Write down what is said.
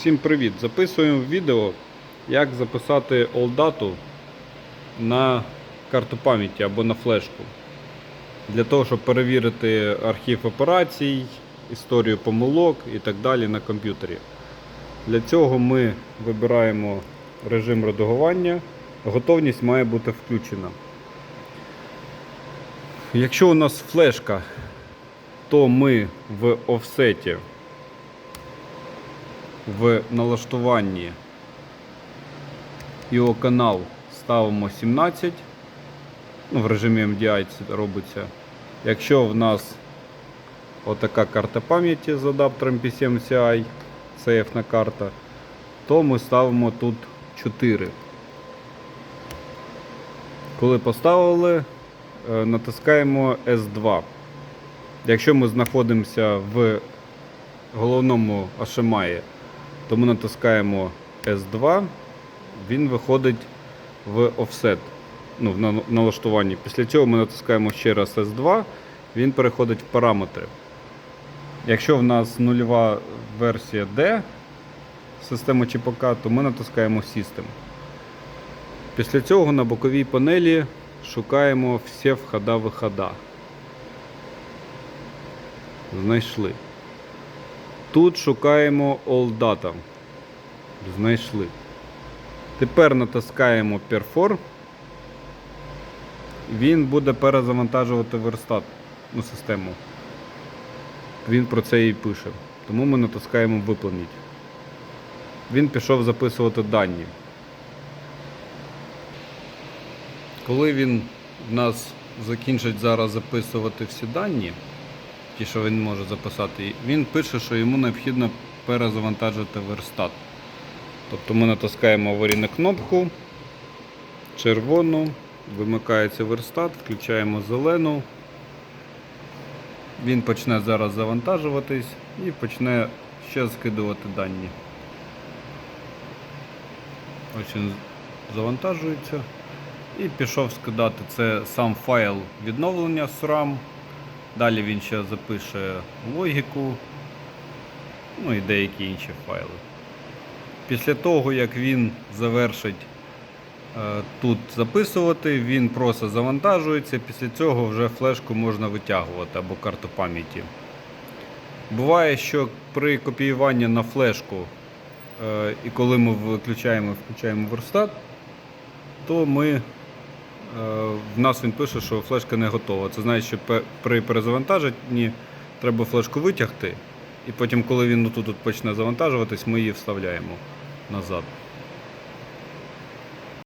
Всім привіт! Записуємо відео, як записати олдату на карту пам'яті або на флешку. Для того, щоб перевірити архів операцій, історію помилок і так далі на комп'ютері. Для цього ми вибираємо режим редагування. Готовність має бути включена. Якщо у нас флешка, то ми в офсеті в налаштуванні його канал ставимо 17. Ну, в режимі MDI це робиться. Якщо в нас отака карта пам'яті з адаптером PCMCI, CF карта, то ми ставимо тут 4. Коли поставили, е, натискаємо S2. Якщо ми знаходимося в головному HMI, то ми натискаємо S2, він виходить в офсет ну, в налаштуванні. Після цього ми натискаємо ще раз S2, він переходить в параметри. Якщо в нас нульова версія D системи ЧПК, то ми натискаємо System. Після цього на боковій панелі шукаємо всі входа-вихода. Знайшли. Тут шукаємо All Data. Знайшли. Тепер натискаємо Perfor. Він буде перезавантажувати верстат ну, систему. Він про це і пише. Тому ми натискаємо Виповніть. Він пішов записувати дані. Коли він в нас закінчить зараз записувати всі дані, ті, що він може записати, він пише, що йому необхідно перезавантажити верстат. Тобто ми натискаємо аварійну кнопку, червону, вимикається верстат, включаємо зелену. Він почне зараз завантажуватись і почне ще скидувати дані. Ось він завантажується. І пішов скидати це сам файл відновлення з RAM. Далі він ще запише логіку, ну і деякі інші файли. Після того, як він завершить е, тут записувати, він просто завантажується. Після цього вже флешку можна витягувати або карту пам'яті. Буває, що при копіюванні на флешку, е, і коли ми виключаємо включаємо верстат, то ми, в нас він пише, що флешка не готова. Це значить, що при перезавантаженні треба флешку витягти, і потім, коли він тут почне завантажуватись, ми її вставляємо назад.